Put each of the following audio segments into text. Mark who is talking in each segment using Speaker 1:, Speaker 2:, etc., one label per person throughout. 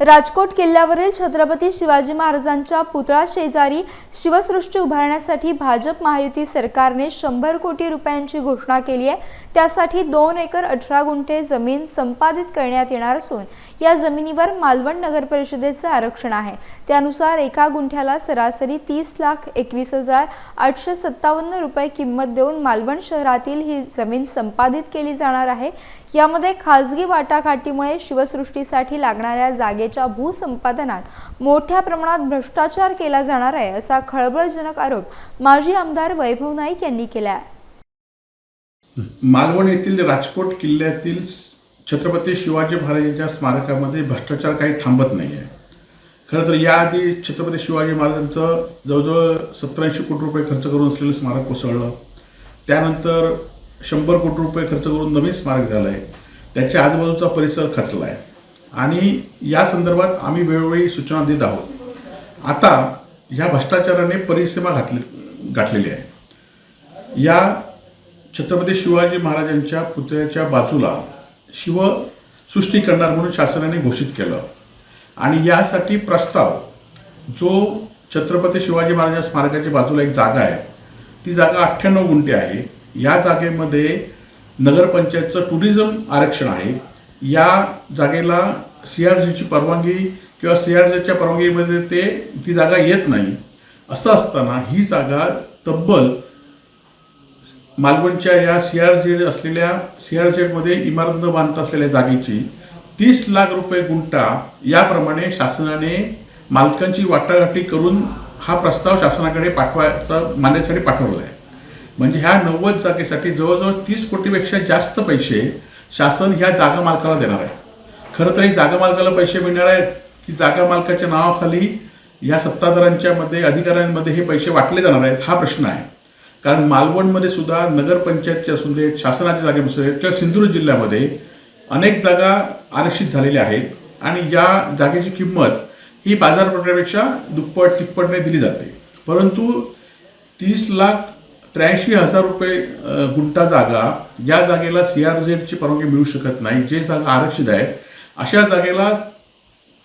Speaker 1: राजकोट किल्ल्यावरील छत्रपती शिवाजी महाराजांच्या पुतळा शेजारी शिवसृष्टी उभारण्यासाठी भाजप महायुती सरकारने शंभर कोटी रुपयांची घोषणा केली आहे. त्यासाठी दोन एकर अठरा गुंठे जमीन संपादित करण्यात येणार असून या जमिनीवर मालवण नगर परिषदेचे आरक्षण आहे. त्यानुसार एका गुंठ्याला सरासरी तीस लाख एकवीस हजार आठशे सत्तावन्न रुपये किंमत देऊन मालवण शहरातील ही जमीन संपादित केली जाणार आहे. यामध्ये खासगी वाटाघाटीमुळे शिवसृष्टीसाठी लागणाऱ्या जागेच्या भूसंपादनात मोठ्या प्रमाणात भ्रष्टाचार केला जाणार आहे असा खळबळजनक आरोप माजी आमदार वैभव नाईक यांनी केला आहे.
Speaker 2: मालवण येथील राजकोट किल्ल्यातील छत्रपती शिवाजी महाराजांच्या स्मारकामध्ये भ्रष्टाचार काही थांबत नाही आहे. खरं तर याआधी छत्रपती शिवाजी महाराजांचं जवळजवळ सत्तरऐंशी कोटी रुपये खर्च करून असलेलं स्मारक कोसळलं. त्यानंतर शंभर कोटी रुपये खर्च करून नवीन स्मारक झालं आहे त्याच्या आजूबाजूचा परिसर खचला आहे आणि या संदर्भात आम्ही वेळोवेळी सूचना देत आहोत. आता ह्या भ्रष्टाचाराने परिसीमा घातली गाठलेली आहे. या छत्रपती शिवाजी महाराजांच्या पुतळ्याच्या बाजूला शिवसृष्टी करणार म्हणून शासनाने घोषित केलं. आणि यासाठी प्रस्ताव जो छत्रपती शिवाजी महाराजांच्या स्मारकाच्या बाजूला एक जागा आहे ती जागा अठ्ठ्याण्णव गुंठे आहे. या जागेमध्ये नगरपंचायतचं टुरिझम आरक्षण आहे. या जागेला सी आर जीची परवानगी किंवा सी आर जीच्या परवानगीमध्ये ते ती जागा येत नाही. असं असताना ही जागा तब्बल मालवणच्या या सी आर झेड असलेल्या सी आर झेडमध्ये इमारत न बांधता असलेल्या जागेची तीस लाख रुपये गुंठा याप्रमाणे शासनाने मालकांची वाटाघाटी करून हा प्रस्ताव शासनाकडे पाठवायचा मान्यसाठी पाठवला आहे. म्हणजे ह्या नव्वद जागेसाठी जवळजवळ तीस कोटीपेक्षा जास्त पैसे शासन ह्या जागा मालकाला देणार आहे. खरं तर ही जागा मालकाला पैसे मिळणार आहेत की जागा मालकाच्या नावाखाली या सत्ताधाऱ्यांच्या मध्ये अधिकाऱ्यांमध्ये हे पैसे वाटले जाणार आहेत हा प्रश्न आहे. कारण मालवणमध्ये सुद्धा नगरपंचायतचे असू देत शासनाच्या जागे असू देत किंवा सिंधुदुर्ग जिल्ह्यामध्ये अनेक जागा आरक्षित झालेल्या आहेत आणि या जागेची किंमत ही बाजारपेठेपेक्षा दुप्पट तिप्पटने दिली जाते. परंतु तीस लाख त्र्याऐंशी हजार रुपये गुंठा जागा या जागेला सी आर झेडची परवानगी मिळू शकत नाही. जे जागा आरक्षित आहे अशा जागेला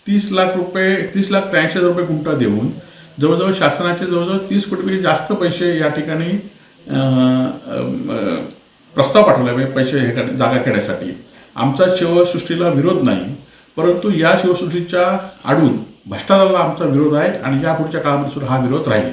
Speaker 2: तीस लाख रुपये तीस लाख त्र्याऐंशी हजार रुपये गुंठा देऊन जवळजवळ शासनाचे जवळजवळ तीस कोटीपेक्षा जास्त पैसे या ठिकाणी प्रस्ताव पाठवला आहे पैसे हे जागा घेण्यासाठी आमचा शिवसृष्टीला विरोध नाही परंतु या शिवसृष्टीच्या आडून भ्रष्टाचाराला आमचा विरोध आहे आणि या पुढच्या काळामध्ये सुद्धा हा विरोध राहील.